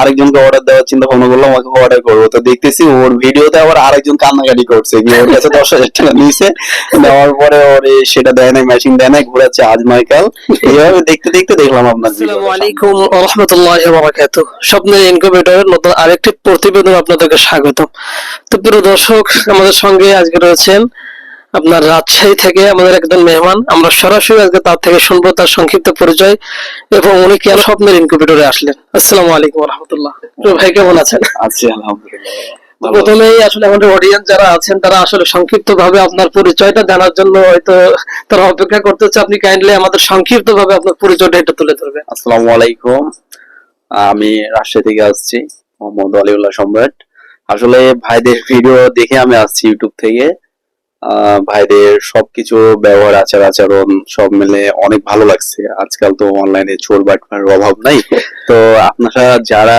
আরেকজনকে অর্ডার দেওয়ার চিন্তা ভাবনা করলাম, ওকে অর্ডার করব। তো দেখতেছি ওর ভিডিওতে আবার আরেকজন কান্নাকাটি করছে। কি ওর কাছে দশ হাজার টাকা নিয়েছে। দেওয়ার পরে ওর সেটা দেয় নাই মেশিন দেয় নাই, ঘোরাচ্ছে আজ নয় কাল এইভাবে দেখতে দেখতে দেখলাম আপনার আসসালামু। আলাইকুম রহমতুল্লাহ বারাকাতু স্বপ্নের ইনকিউবেটরের নতুন আরেকটি প্রতিবেদন আপনাদেরকে স্বাগত তো প্রিয় দর্শক, আমাদের সঙ্গে আজকে রয়েছেন আপনার রাজশাহী থেকে আমাদের একজন মেহমান। আমরা সরাসরি আজকে তার থেকে শুনব তার সংক্ষিপ্ত পরিচয় এবং উনি কেন স্বপ্নের ইনকিউবেটরে আসলেন। আসসালামু আলাইকুম রহমতুল্লাহ ভাই কেমন আছেন? আছি আলহামদুলিল্লাহ। প্রথমেই আসলে আমাদের অডিয়েন্স যারা আছেন তারা আসলে সংক্ষিপ্ত ভাবে আপনার পরিচয়টা জানার জন্য হয়তো তারা অপেক্ষা করতেছে। আপনি কাইন্ডলি আমাদের সংক্ষিপ্ত ভাবে আপনার পরিচয়টা এটা তুলে ধরবেন। আসসালামু আলাইকুম। আমি রাজশাহী থেকে আসছি মোহাম্মদ আলিউল্লাহ সম্রাট। আসলে ভাইদের ভিডিও দেখে আমি আসছি ইউটিউব থেকে। ভাইদের সবকিছু ব্যবহার, আচার আচরণ সব মিলে অনেক ভালো লাগছে। আজকাল তো অনলাইনে চোর বাটপার অভাব নাই। তো আপনারা যারা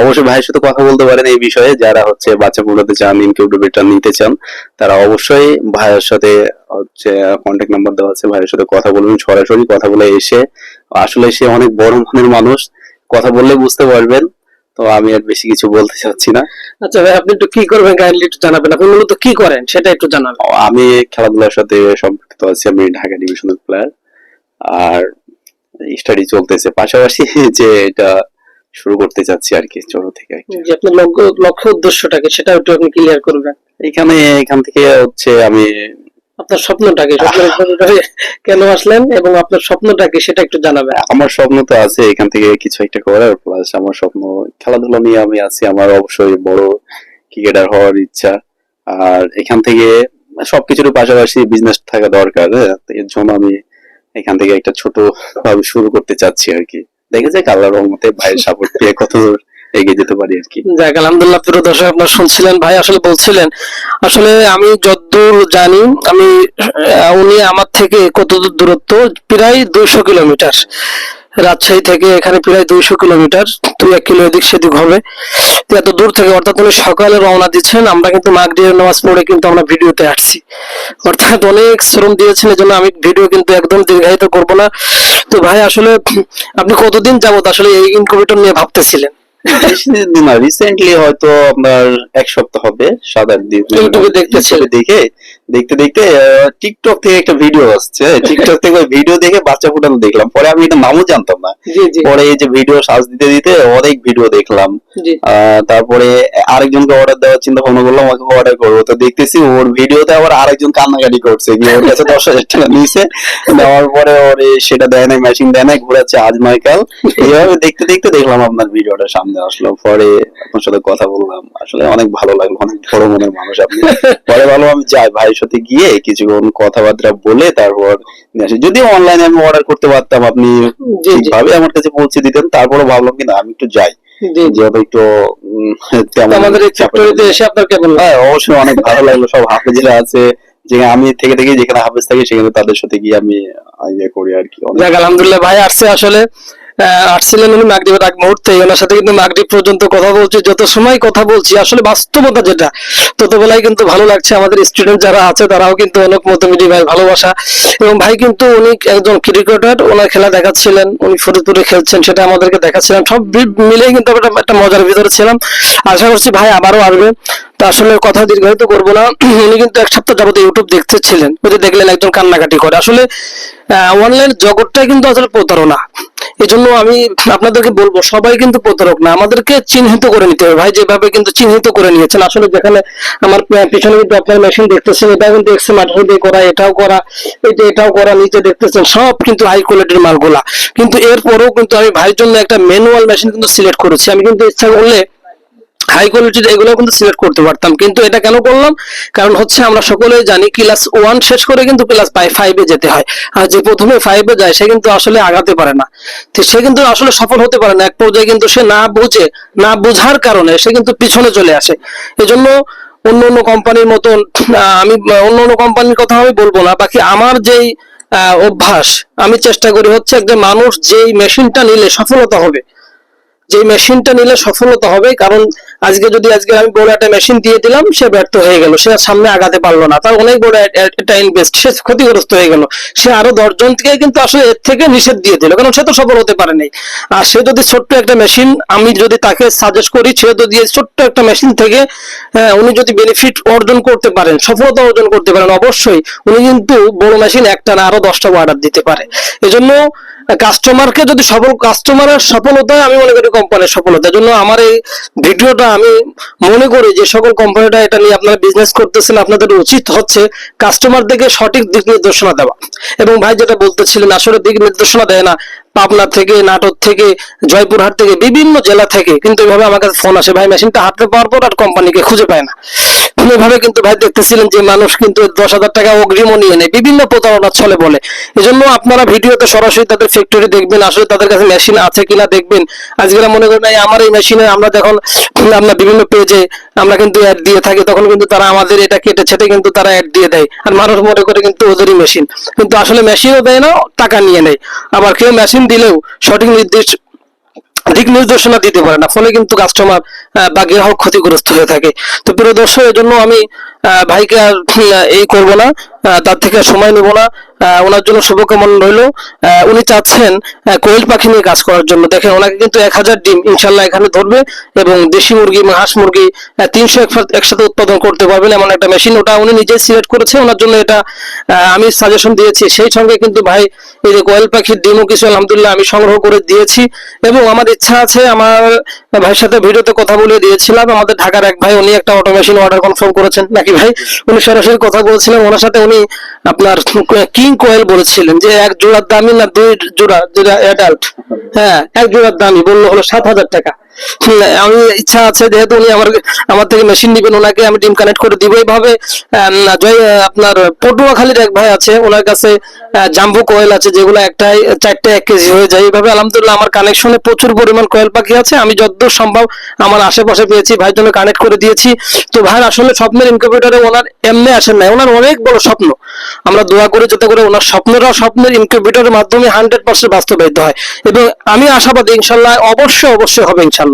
অবশ্যই ভাইয়ের সাথে কথা বলতে পারেন এই বিষয়ে। যারা হচ্ছে বাচ্চা পড়াতে চান ইনকিউবেটর নিতে চান, তারা অবশ্যই ভাইয়ের সাথে হচ্ছে কন্ট্যাক্ট নাম্বার দেওয়া আছে। ভাইয়ের সাথে কথা বলবেন সরাসরি কথা বলে এসে, আসলে সে অনেক বড় মনের মানুষ। কথা বললে বুঝতে পারবেন। তো আমি আর বেশি কিছু বলতে চাচ্ছি না। আচ্ছা ভাই আপনি একটু কি করবেন কাইন্ডলি একটু জানাবেন? আপনি মূলত কি করেন? সেটা একটু জানাবেন আমি খেলাধুলার সাথে সম্পৃক্ত আছি। আমি ঢাকা ডিভিশনাল প্লেয়ার আর স্টাডি চলতেছে। পাশাপাশি যে এটা শুরু করতে চাচ্ছি আর কি ছোট থেকে যে আপনার লক্ষ্য লক্ষ্য উদ্দেশ্যটা সেটা একটু আপনি ক্লিয়ার করবেন। এখানে এখান থেকে হচ্ছে আমি আপনার স্বপ্নটা কি স্বপ্নের ইনকিউবেটরে কেন আসলেন এবং আপনার স্বপ্নটাকে সেটা একটু জানাবেন? আমার স্বপ্ন তো আছে এখান থেকে কিছু একটা করার প্লাস আমার স্বপ্ন খেলাধুলা নিয়ে আমি আছি আমার অবশ্যই বড় ক্রিকেটার হওয়ার ইচ্ছা। আর এখান থেকে সবকিছুর পাশাপাশি বিজনেস থাকা দরকার হ্যাঁ? এর জন্য আমি এখান থেকে একটা ছোট ভাবে শুরু করতে চাচ্ছি আর কি। দেখে যাক আল্লাহর রহমতে ভাইয়ের সাপোর্ট পেয়ে কত দূর এগিয়ে যেতে পারি আর কি। যাক, আলহামদুলিল্লাহ প্রিয় দর্শক আপনার শুনছিলেন, ভাই আসলে বলছিলেন, আসলে আমি যতদূর জানি, আমি উনি আমার থেকে কত দূর দূরত্ব? প্রায় দুইশো কিলোমিটার। রাজশাহী থেকে এখানে প্রায় দুইশো কিলোমিটার। দুই এক কিলো এদিক সেদিক হবে। এত দূর থেকে, অর্থাৎ উনি সকালে রওনা দিচ্ছেন। আমরা কিন্তু মাগরিবের নামাজ পড়ে কিন্তু আমরা ভিডিওতে আসছি। অর্থাৎ অনেক শ্রম দিয়েছেন এই জন্য আমি ভিডিও কিন্তু একদম দীর্ঘায়িত করব না। তো ভাই, আসলে আপনি কতদিন যাবত আসলে এই ইনকিউবেটর নিয়ে ভাবতেছিলেন? দিন না রিসেন্টলি হয়তো আপনার এক সপ্তাহ হবে সাত আট দিন। ইউটিউবে দেখে দেখতে দেখতে টিকটক থেকে একটা ভিডিও আসছে। টিকটক থেকে ওই ভিডিও দেখে বাচ্চা ফুটানো দেখলাম। পরে আমি এটা নামও জানতাম না। পরে এই যে ভিডিও সার্চ দিতে দিতে অনেক ভিডিও দেখলাম। তারপরে আরেকজনকে অর্ডার দেওয়ার চিন্তা ভাবনা করলাম ওকে অর্ডার করব তো দেখতেছি ওর ভিডিওতে আবার আরেকজন কান্নাকাটি করছে। কি ওর কাছে দশ হাজার টাকা নিয়েছে। দেওয়ার পরে ওর সেটা দেয় নাই মেশিন দেয় নাই ঘোরাচ্ছে আজ নয় কাল। এইভাবে দেখতে দেখতে দেখলাম আপনার ভিডিওটা সামনে আসলো। পরে আপনার সাথে কথা বললাম। আসলে অনেক ভালো লাগল অনেক বড় মনের মানুষ আপনি। পরে ভালো আমি যাই সাথে গিয়ে কিছুক্ষণ কথাবার্তা বলে তারপর যদিও অনলাইনে আমি অর্ডার করতে পারতাম আপনি ঠিকভাবে আমার কাছে পৌঁছে দিতেন তারপরে ভাবলাম কি না আমি একটু যাই। জি জি। যেহেতু একটু আমাদের ফ্যাক্টরিতে এসে আপনার কেমন হ্যাঁ অবশ্যই অনেক ভালো লাগল সব হাফেজরা আছে যেখানে আমি থেকে থেকে যেখানে হাফেজ থাকি সেখানে তাদের সাথে গিয়ে আমি ইয়ে করি আর কি আলহামদুলিল্লাহ ভাই আসছে আসলে। আসছিলেন উনি মাগরিবের আগ মুহূর্তে, ওনার সাথে কিন্তু মাগরিব পর্যন্ত কথা বলছি, যত সময় কথা বলছি, আসলে বাস্তবতা যেটা ততবেলায় কিন্তু ভালো লাগছে আমাদের স্টুডেন্ট যারা আছে, তারাও কিন্তু অনেক মতমিদি ভাই, ভালোবাসা। এবং ভাই কিন্তু উনি একজন ক্রিকেটার ওনার খেলা দেখাচ্ছিলেন, উনি ফরিদপুরে খেলছেন, সেটা আমাদেরকে দেখাচ্ছিলেন। সব মিলেই কিন্তু একটা মজার ভিতরে ছিলাম। আশা করছি ভাই আবারও আসবে। তা আসলে কথা দীর্ঘায়িত করব না। উনি কিন্তু এক সপ্তাহ যাবত ইউটিউব দেখতেছিলেন, ওই দেখলেন একজন কান্নাকাটি করে। আসলে অনলাইন জগৎটাই কিন্তু আসলে প্রতারণা। এই জন্য আমি আপনাদেরকে বলব, সবাই কিন্তু প্রতারক না। আমাদেরকে চিহ্নিত করে নিতে হবে। ভাই, যেভাবে কিন্তু চিহ্নিত করে নিয়েছেন, আসলে যেখানে আমার পিছনে কিন্তু আপনার মেশিন দেখতেছেন এটা কিন্তু এক্সে মাঠের দিয়ে করা, এটাও করা এটা এটাও করা, নিচে দেখতেছেন, সব কিন্তু হাই কোয়ালিটির মালগুলা। কিন্তু এরপরেও কিন্তু আমি ভাইয়ের জন্য একটা ম্যানুয়াল মেশিন কিন্তু সিলেক্ট করেছি। আমি কিন্তু ইচ্ছা করলে হাই কোয়ালিটির এগুলো কিন্তু সিলেক্ট করতে পারতাম। কিন্তু এটা কেন করলাম? কারণ হচ্ছে আমরা সকলেই জানি ক্লাস ওয়ান শেষ করে কিন্তু ক্লাস ফাইভে যেতে হয়। আর যে প্রথমে ফাইভে যায়, সে কিন্তু আসলে আগাতে পারে না। তো সে কিন্তু আসলে সফল হতে পারে না। এক পর্যায়ে কিন্তু সে না বুঝে, না বোঝার কারণে সে কিন্তু পিছনে চলে আসে। এজন্য অন্য অন্য কোম্পানির মতন আমি, অন্য অন্য কোম্পানির কথা আমি বলব না। বাকি আমার যেই অভ্যাস, আমি চেষ্টা করি হচ্ছে যে মানুষ যেই মেশিনটা নিলে সফলতা হবে। যে মেশিনটা নিলে সফলতা হবে কারণ আজকে যদি আজকে আমি বড় একটা মেশিন দিয়ে দিলাম সে ব্যর্থ হয়ে গেল সে সামনে আগাতে পারল না। তার অনেক বড় একটা ইনভেস্ট সে ক্ষতিগ্রস্ত হয়ে গেল। সে আরও দশজনকে কিন্তু আসলে এর থেকে নিষেধ দিয়ে দিল কারণ সে তো সফল হতে পারেনি আর সে যদি ছোট্ট একটা মেশিন আমি যদি তাকে সাজেস্ট করি সে যদি ছোট্ট একটা মেশিন থেকে আহ, উনি যদি বেনিফিট অর্জন করতে পারেন সফলতা অর্জন করতে পারেন অবশ্যই উনি কিন্তু বড় মেশিন একটা না আরও দশটা অর্ডার দিতে পারে। এজন্য কাস্টমারকে যদি সফল কাস্টমারের সফলতা আমি মনে করি কোম্পানির সফলতা। জন্য আমার এই ভিডিওটা আমি মনে করি যে সকল কোম্পানিটা এটা নিয়ে আপনারা বিজনেস করতেছেন, আপনাদের উচিত হচ্ছে কাস্টমারদেরকে সঠিক দিক নির্দেশনা দেওয়া। এবং ভাই যেটা বলতেছিলেন, আসলে দিক নির্দেশনা দেয় না। পাবনা থেকে, নাটোর থেকে, জয়পুরহাট থেকে, বিভিন্ন জেলা থেকে কিন্তু এভাবে আমার কাছে ফোন আসে। ভাই মেশিনটা হাতে পাওয়ার পর আর কোম্পানিকে খুঁজে পায় না। এভাবে কিন্তু ভাই দেখতেছিলেন যে মানুষ কিন্তু দশ হাজার টাকা অগ্রিমও নিয়ে নেয়, বিভিন্ন প্রতারণা চলে বলে। এজন্য আপনারা ভিডিওতে সরাসরি তাদের ফ্যাক্টরি দেখবেন, আসলে তাদের কাছে মেশিন আছে কিনা দেখবেন। আজকে মনে করেন আমার এই মেশিনে আমরা যখন আমরা বিভিন্ন পেজে আমরা কিন্তু অ্যাড দিয়ে থাকি, তখন কিন্তু তারা আমাদের এটা কেটে ছেটে কিন্তু তারা অ্যাড দিয়ে দেয়। আর মানুষ মনে করে কিন্তু ওদেরই মেশিন কিন্তু আসলে মেশিনও দেয় না, টাকা নিয়ে নেয়। আবার কেউ মেশিন দিলেও সঠিক নির্দেশ দিক নির্দেশনা দিতে পারে না। ফলে কিন্তু কাস্টমার বা গ্রাহক ক্ষতিগ্রস্ত হয়ে থাকে। তো প্রিয় দর্শক, এজন্য জন্য আমি ভাইকে আর এই করব না। তার থেকে সময় নেব না। ওনার জন্য শুভকামনা রইল। উনি চাচ্ছেন কোয়েল পাখি নিয়ে কাজ করার জন্য। দেখেন, ওনাকে কিন্তু এক হাজার ডিম ইনশাল্লাহ এখানে ধরবে এবং দেশি মুরগি, হাঁস মুরগি তিনশো একসাথে উৎপাদন করতে পারবেন এমন একটা মেশিন। ওটা উনি নিজে সিলেক্ট করেছে। ওনার জন্য এটা আমি সাজেশন দিয়েছি। সেই সঙ্গে কিন্তু ভাই, এই যে কোয়েল পাখির ডিমও কিছু, আলহামদুলিল্লাহ, আমি সংগ্রহ করে দিয়েছি। এবং আমার ইচ্ছা আছে, আমার ভাইয়ের সাথে ভিডিওতে কথা বলে দিয়েছিলাম। আমাদের ঢাকার এক ভাই, উনি একটা অটো মেশিন অর্ডার কনফার্ম করেছেন। নাকি ভাই, উনি সরাসরি কথা বলছিলেন, ওনার সাথে উনি আপনার কিং কোয়েল বলেছিলেন যে এক জোড়ার দামি না দুই জোড়া যেটা অ্যাডাল্ট হ্যাঁ এক জোড়ার দামি, বলল হলো সাত হাজার টাকা। আমি ইচ্ছা আছে যেহেতু উনি আমার আমার থেকে মেশিন নিবেন, ওনাকে আমি ডিম কানেক্ট করে দিব। এইভাবে আপনার পটুয়াখালীর এক ভাই আছে, ওনার কাছে জাম্বু কয়েল আছে, যেগুলো একটাই, চারটে এক কেজি হয়ে যায়। এইভাবে আলহামদুলিল্লাহ আমার কানেকশনে প্রচুর পরিমাণ কয়েল পাখি আছে। আমি যতদূর সম্ভব আমার আশেপাশে পেয়েছি, ভাইয়ের জন্য কানেক্ট করে দিয়েছি। তো ভাই আসলে স্বপ্নের ইনকিউবেটরে ওনার এমনি আসেন নাই। ওনার অনেক বড় স্বপ্ন। আমরা দোয়া করি যাতে করে ওনার স্বপ্নটাও স্বপ্নের ইনকিউবেটরের মাধ্যমে হান্ড্রেড পার্সেন্ট বাস্তবায়িত হয়। এবং আমি আশাবাদী, ইনশাল্লাহ অবশ্যই অবশ্যই হবে, ইনশাল্লাহ।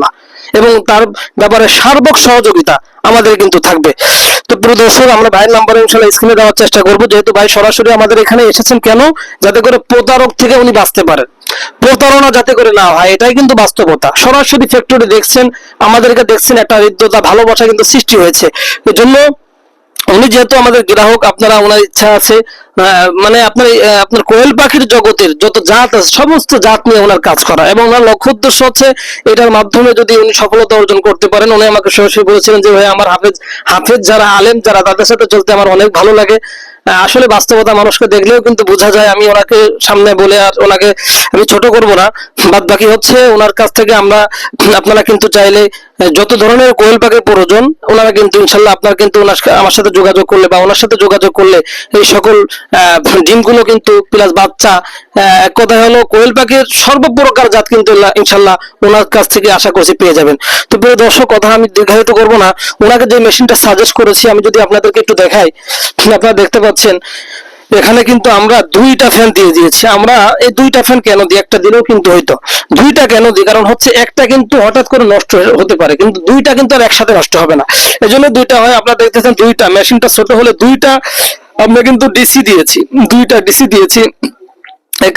এবং তার ব্যাপারে সার্বক সহযোগিতা আমাদের কিন্তু থাকবে। তো প্রিয় দর্শক, আমরা ভাইয়ের নাম্বার ইনশাল্লাহ স্ক্রিনে দেওয়ার চেষ্টা করব। যেহেতু ভাই সরাসরি আমাদের এখানে এসেছেন, কেন? যাতে করে প্রতারক থেকে উনি বাঁচতে পারেন। প্রতারণা যাতে করে না হয়, এটাই কিন্তু বাস্তবতা। সরাসরি ফ্যাক্টরি দেখছেন, আমাদেরকে দেখছেন, একটা হৃদ্যতা, ভালোবাসা কিন্তু সৃষ্টি হয়েছে। এজন্য উনি যেহেতু আমাদের গ্রাহক, আপনারা ওনার ইচ্ছা আছে মানে আপনার আপনার কোয়েল পাখির জগতের যত জাত আছে, সমস্ত জাত নিয়ে ওনার কাজ করা। এবং ওনার লক্ষ্য উদ্দেশ্য হচ্ছে এটার মাধ্যমে যদি উনি সফলতা অর্জন করতে পারেন, উনি আমাকে সরাসরি বলেছিলেন যে, ভাই, আমার হাফেজ হাফেজ যারা আলেম, যারা তাদের সাথে চলতে আমার অনেক ভালো লাগে। আসলে বাস্তবতা মানুষকে দেখলেও কিন্তু বোঝা যায় আমি ওনাকে সামনে বলে আর ওনাকে আমি ছোট করব না। বাদ বাকি হচ্ছে ওনার কাছ থেকে আমরা, আপনারা কিন্তু চাইলে যত ধরনের কোয়েল পাখির প্রয়োজন, ওনারা কিন্তু ইনশাল্লাহ আপনার কিন্তু ওনার আমার সাথে যোগাযোগ করলে বা ওনার সাথে যোগাযোগ করলে এই সকল ডিমগুলো কিন্তু প্লাস বাচ্চা এক কথা হলো কোয়েল পাখির সর্বপ্রকার জাত কিন্তু ইনশাল্লাহ ওনার কাছ থেকে আশা করছি পেয়ে যাবেন। তো প্রিয় দর্শক, কথা আমি দীর্ঘায়িত করব না। ওনাকে যে মেশিনটা সাজেস্ট করেছি, আমি যদি আপনাদেরকে একটু দেখাই, আপনারা দেখতে পাচ্ছেন এখানে কিন্তু আমরা দুইটা ফ্যান দিয়ে দিয়েছি। আমরা এই দুইটা ফ্যান কেন দিই? একটা দিলেও কিন্তু হইতো। দুইটা কেন দিই? কারণ হচ্ছে একটা কিন্তু হঠাৎ করে নষ্ট হতে পারে। কিন্তু দুইটা কিন্তু আর একসাথে নষ্ট হবে না। এই জন্য দুইটা হয়, আপনারা দেখতেছেন দুইটা। মেশিনটা ছোট হলে দুইটা আমরা কিন্তু ডিসি দিয়েছি। দুইটা ডিসি দিয়েছি।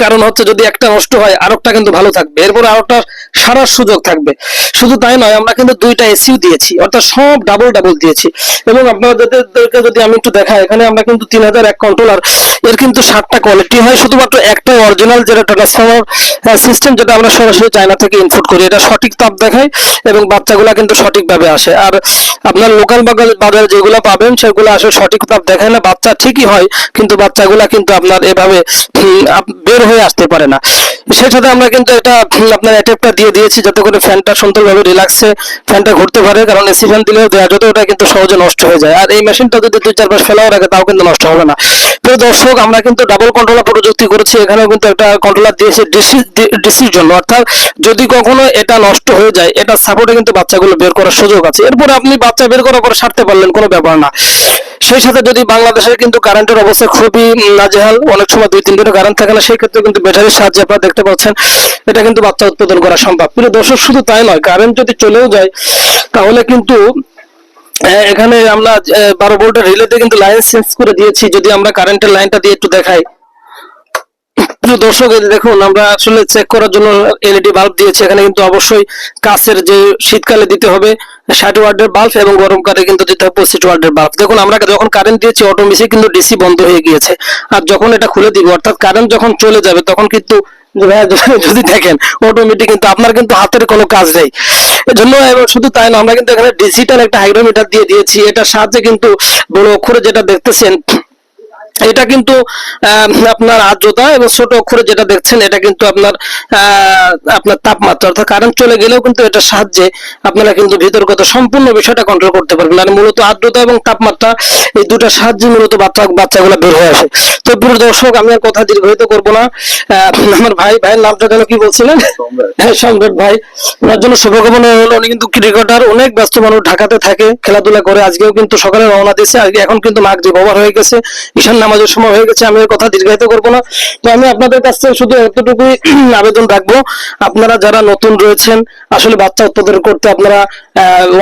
কারণ হচ্ছে যদি একটা নষ্ট হয় আরেকটা কিন্তু ভালো থাকবে। এরপরে আরেকটা সারার সুযোগ থাকবে। শুধু তাই নয়, আমরা কিন্তু দুইটা এসিও দিয়েছি, অর্থাৎ সব ডাবল ডাবল দিয়েছি। এবং আপনাদেরকে যদি আমি একটু দেখাই, এখানে আমরা কিন্তু তিন হাজার এক কন্ট্রোলার এর কিন্তু সাতটা কোয়ালিটি হয়। শুধুমাত্র একটা অরিজিনাল যেটা ট্রান্সফর্মার সিস্টেম যেটা আমরা সরাসরি চায়না থেকে ইনপুট করি। এটা সঠিক তাপ দেখায় এবং বাচ্চাগুলো কিন্তু সঠিকভাবে আসে। আর আপনার লোকাল বাজার যেগুলো পাবেন, সেগুলো আসলে সঠিক তাপ দেখায় না। বাচ্চা ঠিকই হয়, কিন্তু বাচ্চাগুলা কিন্তু আপনার এভাবে বের হয়ে আসতে পারে না। সেই সাথে আমরা কিন্তু এটা, আপনার অ্যাটেপটা দিয়ে দিয়েছি যাতে করে ফ্যানটা সুন্দরভাবে রিল্যাক্সে ফ্যানটা ঘুরতে পারে, কারণ এসি ফ্যান দিলেও দেওয়া যেত ওটা কিন্তু সহজে নষ্ট হয়ে যায়। আর এই মেশিনটা যদি দুই চার মাস ফেলাও রাখে, তাও কিন্তু নষ্ট হবে না। প্রিয় দর্শক, আমরা কিন্তু ডাবল কন্ট্রোলার প্রযুক্তি করেছি, এখানেও কিন্তু একটা কন্ট্রোলার দিয়েছি ডিসি ডিসির জন্য। অর্থাৎ যদি কখনো এটা নষ্ট হয়ে যায়, এটা সাপোর্টে কিন্তু বাচ্চাগুলো বের করার সুযোগ আছে। এরপরে আপনি বাচ্চা বের করার পরে সারতে পারলেন, কোনো ব্যাপার না। সেই সাথে যদি বাংলাদেশের কিন্তু কারেন্টের অবস্থা খুবই নাজেহাল, অনেক সময় দুই তিন দিনও কারেন্ট থাকে না, সেই সেক্ষেত্রে কিন্তু ব্যাটারির সাহায্যে আপনারা দেখতে পাচ্ছেন, এটা কিন্তু বাচ্চা উৎপাদন করা সম্ভব। প্রিয় দর্শক, শুধু তাই নয় কারেন্ট যদি চলেও যায়, তাহলে কিন্তু এখানে আমরা বারো ভোল্টের রিলেতে কিন্তু লাইন চেঞ্জ করে দিয়েছি। যদি আমরা কারেন্টের লাইনটা দিয়ে একটু দেখাই। প্রিয় দর্শক দেখুন, আমরা আসলে চেক করার জন্য এলইডি বাল্ব দিয়েছি। এখানে কিন্তু অবশ্যই কাছের যে শীতকালে দিতে হবে ষাট ওয়ার্ডের বাল্ব এবং গরমকালে কিন্তু দিতে হবে পঁচিশ ওয়ার্ডের বাল্ব দেখুন, আমরা যখন কারেন্ট দিয়েছি অটোমেটিক কিন্তু ডিসি বন্ধ হয়ে গিয়েছে। আর যখন এটা খুলে দিব, অর্থাৎ কারেন্ট যখন চলে যাবে, তখন কিন্তু যদি- দেখেন অটোমেটিক কিন্তু আপনার কিন্তু হাতের কোনো কাজ নেই। এজন্য শুধু তাই না, আমরা কিন্তু এখানে ডিজিটাল একটা হাইড্রোমিটার দিয়ে দিয়েছি। এটার সাহায্যে কিন্তু বড় অক্ষরে যেটা দেখতেছেন এটা কিন্তু আপনার আর্দ্রতা এবং ছোট অক্ষরে যেটা দেখছেন এটা কিন্তু আপনার আপনার তাপমাত্রা। অর্থাৎ কারেন্ট চলে গেলেও কিন্তু এটার সাহায্যে আপনারা কিন্তু ভিতরগত সম্পূর্ণ বিষয়টা কন্ট্রোল করতে পারবেন। আর মূলত আর্দ্রতা এবং তাপমাত্রা এই দুটার সাহায্যে মূলত বাচ্চা বাচ্চাগুলো বের হয়ে আসে। তো প্রিয় দর্শক আমি আর কথা দীর্ঘায়িত করব না। আহ, আমার ভাই ভাইয়ের নামটা যেন কি বলছিলেন? হ্যাঁ সম্রাট ভাই। ওনার জন্য শুভকামনা হলো উনি কিন্তু ক্রিকেটার অনেক ব্যস্ত মানুষ ঢাকাতে থাকে খেলাধুলা করে। আজকেও কিন্তু সকালে রওনা দিয়েছে। এখন কিন্তু মাগরিব ওভার হয়ে গেছে। ঈশান নামাজের সময় হয়ে গেছে, আমি কথা দীর্ঘায়িত করব না। তো আমি আপনাদের কাছ শুধু এতটুকুই আবেদন রাখব, আপনারা যারা নতুন রয়েছেন, আসলে বাচ্চা উৎপাদন করতে আপনারা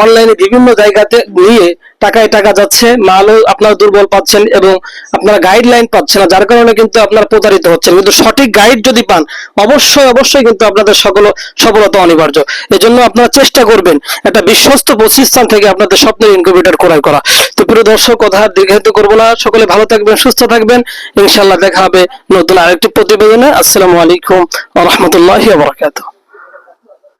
অনলাইনে বিভিন্ন জায়গাতে নিয়ে টাকায় টাকা যাচ্ছে, মালও আপনারা দুর্বল পাচ্ছেন এবং আপনারা গাইডলাইন পাচ্ছেন না, যার কারণে কিন্তু আপনারা প্রতারিত হচ্ছেন। কিন্তু সঠিক গাইড যদি পান, অবশ্যই অবশ্যই কিন্তু আপনাদের সকল সফলতা অনিবার্য। এজন্য আপনারা চেষ্টা করবেন একটা বিশ্বস্ত প্রতিষ্ঠান থেকে আপনাদের স্বপ্নের ইনকিউবেটর ক্রয় করা। তো প্রিয় দর্শক, কথা দীর্ঘায়িত করব না। সকলে ভালো থাকবেন, সুস্থ থাকবেন। ইনশাল্লাহ দেখা হবে নতুন আরেকটি প্রতিবেদনে। আসসালামু আলাইকুম রহমতুল্লাহ বরকাত